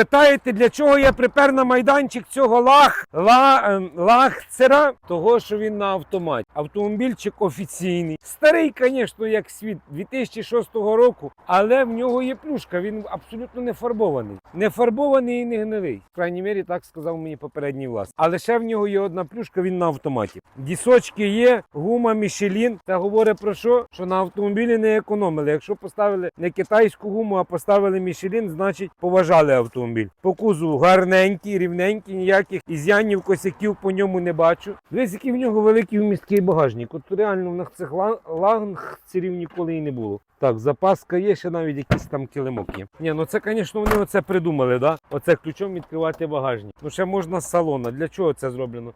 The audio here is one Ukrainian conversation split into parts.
Спитаєте, для чого я припер на майданчик цього лах, ла, ем, лахцера? Того, що він на автоматі. Автомобільчик офіційний. Старий, звісно, як світ 2006 року, але в нього є плюшка. Він абсолютно не фарбований. Не фарбований і не гнилий. В крайній мірі, так сказав мені попередній власник. Але ще в нього є одна плюшка, він на автоматі. Дісочки є, гума Мішелін. Це говорить про що? Що на автомобілі не економили. Якщо поставили не китайську гуму, а поставили Мішелін, значить поважали автомобіль. По кузову гарненький, рівненький, ніяких ізянів, косяків по ньому не бачу. Дивись, який в нього великий вмісткий багажник. От реально в них цих ла- лангцерів ніколи і не було. Так, запаска є, ще навіть якийсь там килимок є. Ні, ну це, звісно, вони оце придумали, да? Оце ключом відкривати багажник. Ну ще можна з салона. Для чого це зроблено?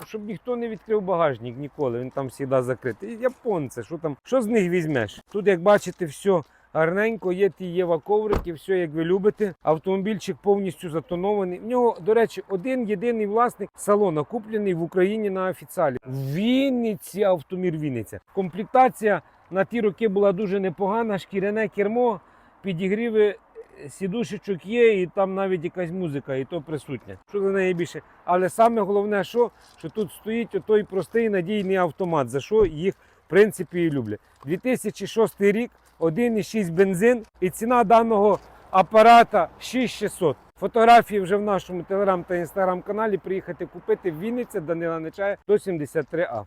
Ну, Щоб ніхто не відкрив багажник ніколи, він там завжди закритий. Японці, що там, що з них візьмеш? Тут, як бачите, все гарненько, є ті Єва коврики, все як ви любите. Автомобільчик повністю затонований. В нього, до речі, один єдиний власник салона, куплений в Україні на офіціалі. Вінниці автомір Вінниця. Комплектація на ті роки була дуже непогана, шкіряне кермо, підігріви сідушечок є, і там навіть якась музика, і то присутня. Що за неї більше? Але саме головне, що, що тут стоїть отой простий надійний автомат, за що їх принципі і люблять. 2006 рік, 1,6 бензин, і ціна даного апарата 6600. Фотографії вже в нашому телеграм та інстаграм каналі приїхати купити в Вінниця Данила Нечая 173А.